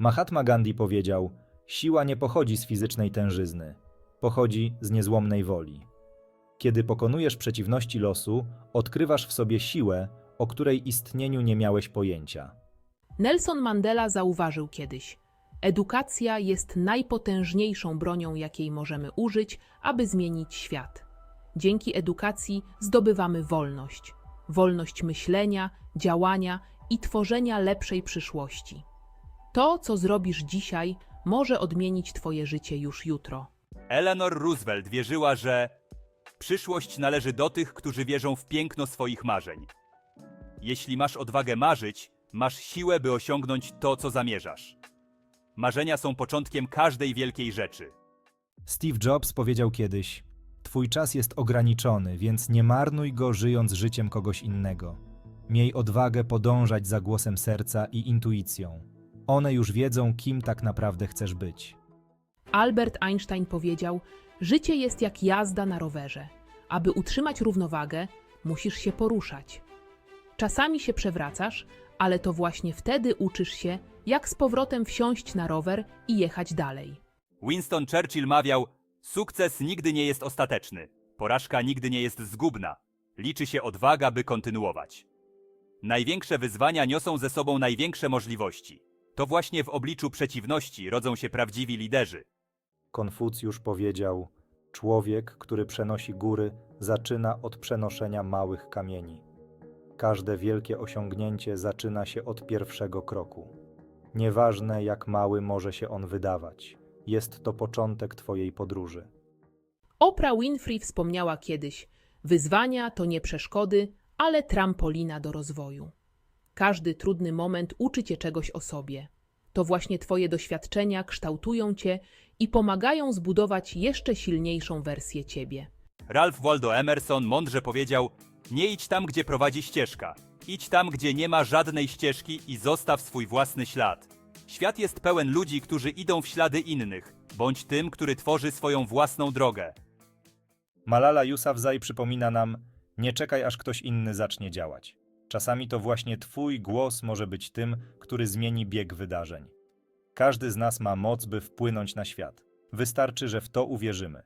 Mahatma Gandhi powiedział: Siła nie pochodzi z fizycznej tężyzny, pochodzi z niezłomnej woli. Kiedy pokonujesz przeciwności losu, odkrywasz w sobie siłę, o której istnieniu nie miałeś pojęcia. Nelson Mandela zauważył kiedyś: Edukacja jest najpotężniejszą bronią, jakiej możemy użyć, aby zmienić świat. Dzięki edukacji zdobywamy wolność wolność myślenia, działania i tworzenia lepszej przyszłości. To, co zrobisz dzisiaj, może odmienić Twoje życie już jutro. Eleanor Roosevelt wierzyła, że przyszłość należy do tych, którzy wierzą w piękno swoich marzeń. Jeśli masz odwagę marzyć, masz siłę, by osiągnąć to, co zamierzasz. Marzenia są początkiem każdej wielkiej rzeczy. Steve Jobs powiedział kiedyś: Twój czas jest ograniczony, więc nie marnuj go żyjąc życiem kogoś innego. Miej odwagę podążać za głosem serca i intuicją. One już wiedzą, kim tak naprawdę chcesz być. Albert Einstein powiedział: Życie jest jak jazda na rowerze. Aby utrzymać równowagę, musisz się poruszać. Czasami się przewracasz, ale to właśnie wtedy uczysz się, jak z powrotem wsiąść na rower i jechać dalej. Winston Churchill mawiał: Sukces nigdy nie jest ostateczny, porażka nigdy nie jest zgubna. Liczy się odwaga, by kontynuować. Największe wyzwania niosą ze sobą największe możliwości. To właśnie w obliczu przeciwności rodzą się prawdziwi liderzy. Konfucjusz powiedział: Człowiek, który przenosi góry, zaczyna od przenoszenia małych kamieni. Każde wielkie osiągnięcie zaczyna się od pierwszego kroku. Nieważne, jak mały może się on wydawać, jest to początek Twojej podróży. Oprah Winfrey wspomniała kiedyś: Wyzwania to nie przeszkody, ale trampolina do rozwoju. Każdy trudny moment uczy cię czegoś o sobie. To właśnie twoje doświadczenia kształtują cię i pomagają zbudować jeszcze silniejszą wersję ciebie. Ralph Waldo Emerson mądrze powiedział: Nie idź tam, gdzie prowadzi ścieżka. Idź tam, gdzie nie ma żadnej ścieżki i zostaw swój własny ślad. Świat jest pełen ludzi, którzy idą w ślady innych. Bądź tym, który tworzy swoją własną drogę. Malala Yousafzai przypomina nam: Nie czekaj, aż ktoś inny zacznie działać. Czasami to właśnie Twój głos może być tym, który zmieni bieg wydarzeń. Każdy z nas ma moc, by wpłynąć na świat. Wystarczy, że w to uwierzymy.